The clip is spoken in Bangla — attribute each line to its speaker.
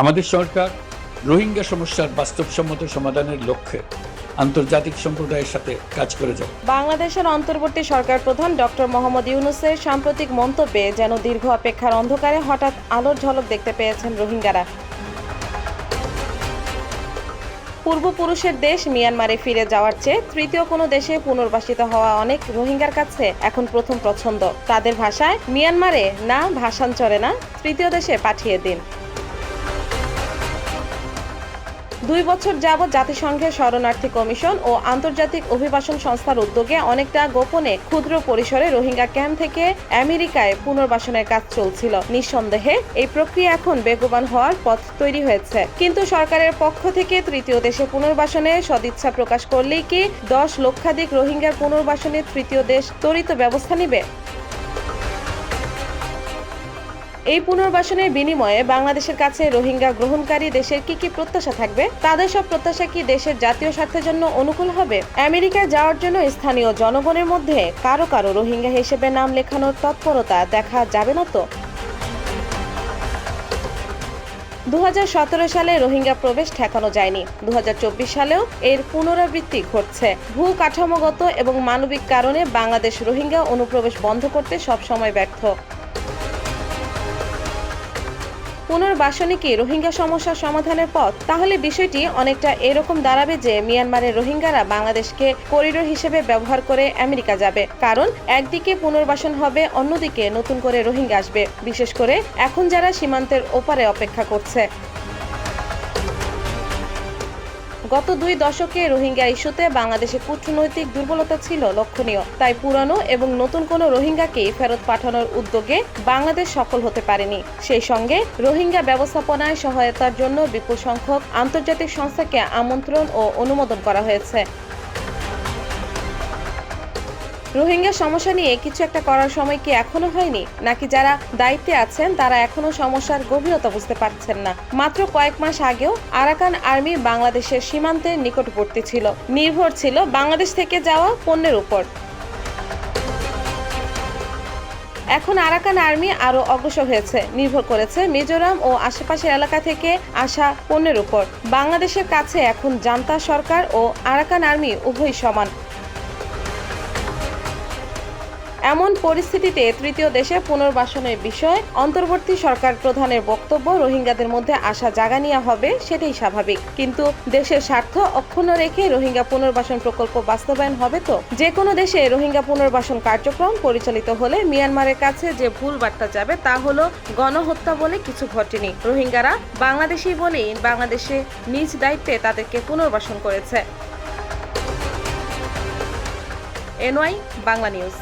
Speaker 1: আমাদের সরকার রোহিঙ্গা সমস্যার বাস্তবসম্মত সমাধানের লক্ষ্যে আন্তর্জাতিক সম্প্রদায়ের সাথে কাজ করে যাবে।
Speaker 2: বাংলাদেশের অন্তর্বর্তী সরকার প্রধান ডক্টর মোহাম্মদ ইউনুসের সাম্প্রতিক মন্তব্যে যেন দীর্ঘ অপেক্ষার অন্ধকারে হঠাৎ আলোর ঝলক দেখতে পেয়েছেন রোহিঙ্গারা। পূর্বপুরুষের দেশ মিয়ানমারে ফিরে যাওয়ার চেয়ে তৃতীয় কোনো দেশে পুনর্বাসিত হওয়া অনেক রোহিঙ্গার কাছে এখন প্রথম পছন্দ। তাদের ভাষায়, মিয়ানমারে না ভাষান্তরে না, তৃতীয় দেশে পাঠিয়ে দিন। দুই বছর যাবৎ জাতিসংঘের শরণার্থী কমিশন ও আন্তর্জাতিক অভিবাসন সংস্থার উদ্যোগে অনেকটা গোপনে ক্ষুদ্র পরিসরে রোহিঙ্গা ক্যাম্প থেকে আমেরিকায় পুনর্বাসনের কাজ চলছিল। নিঃসন্দেহে, এই প্রক্রিয়া এখন বেগবান হওয়ার পথ তৈরি হয়েছে। কিন্তু সরকারের পক্ষ থেকে তৃতীয় দেশে পুনর্বাসনে সদিচ্ছা প্রকাশ করলেই কি দশ লক্ষাধিক রোহিঙ্গার পুনর্বাসনে তৃতীয় দেশ ত্বরিত ব্যবস্থা নিবে? এই পুনর্বাসনের বিনিময়ে বাংলাদেশের কাছে রোহিঙ্গা গ্রহণকারী দেশের কি কি প্রত্যাশা থাকবে? তাদের সব প্রত্যাশা কি দেশের জাতীয় স্বার্থের জন্য অনুকূল হবে? আমেরিকায় যাওয়ার জন্য স্থানীয় জনগণের মধ্যে কারও কারও রোহিঙ্গা হিসেবে নাম লেখানোর তৎপরতা দেখা যাবে না তো? দু হাজার সতেরো সালে রোহিঙ্গা প্রবেশ ঠেকানো যায়নি। দু হাজার চব্বিশ সালেও এর পুনরাবৃত্তি ঘটছে। ভূ কাঠামোগত এবং মানবিক কারণে বাংলাদেশ রোহিঙ্গা অনুপ্রবেশ বন্ধ করতে সবসময় ব্যর্থ। পুনর্বাসনে কি রোহিঙ্গা সমস্যার সমাধানের পথ, তাহলে বিষয়টি অনেকটা এরকম দাঁড়াবে যে মিয়ানমারের রোহিঙ্গারা বাংলাদেশকে করিডোর হিসেবে ব্যবহার করে আমেরিকা যাবে। কারণ একদিকে পুনর্বাসন হবে, অন্যদিকে নতুন করে রোহিঙ্গা আসবে। বিশেষ করে এখন যারা সীমান্তের ওপারে অপেক্ষা করছে। গত দুই দশকে রোহিঙ্গা ইস্যুতে বাংলাদেশে কূটনৈতিক দুর্বলতা ছিল লক্ষণীয়। তাই পুরানো এবং নতুন কোনো রোহিঙ্গাকে ফেরত পাঠানোর উদ্যোগে বাংলাদেশ সফল হতে পারেনি। সেই সঙ্গে রোহিঙ্গা ব্যবস্থাপনায় সহায়তার জন্য বিপুল সংখ্যক আন্তর্জাতিক সংস্থাকে আমন্ত্রণ ও অনুমোদন করা হয়েছে। রোহিঙ্গা সমস্যা নিয়ে কিছু একটা করার সময় কি এখনও হয়নি? নাকি যারা দায়িত্বে আছেন, তারা এখনও সমস্যার গভীরতা বুঝতে পারছেন না। মাত্র কয়েক মাস আগেও আরাকান আর্মি বাংলাদেশের সীমান্তের নিকটবর্তী ছিল। নির্ভর ছিল বাংলাদেশ থেকে যাওয়া পণ্যের উপর। এখন আরাকান আর্মি আরও অগ্রসর হয়েছে। নির্ভর করেছে মিজোরাম ও আশেপাশের এলাকা থেকে আসা পণ্যের উপর। বাংলাদেশের কাছে এখন জান্তা সরকার ও আরাকান আর্মি উভয় সমান। এমন পরিস্থিতিতে তৃতীয় দেশে পুনর্বাসনের বিষয়ে, অন্তর্বর্তী সরকার প্রধানের বক্তব্য রোহিঙ্গাদের মধ্যে আশা জাগানিয়া হবে সেটাই স্বাভাবিক। কিন্তু দেশের স্বার্থ অক্ষুণ্ণ রেখে রোহিঙ্গা পুনর্বাসন প্রকল্প বাস্তবায়ন হবে তো? যে কোনো দেশে রোহিঙ্গা পুনর্বাসন কার্যক্রম পরিচালিত হলে মিয়ানমারের কাছে যে ভুল বার্তা যাবে তা হলো গণহত্যা বলে কিছু ঘটেনি। রোহিঙ্গারা বাংলাদেশি বলেই বাংলাদেশে নিজ দায়িত্বে তাদেরকে পুনর্বাসন করেছে। NY Bangla News.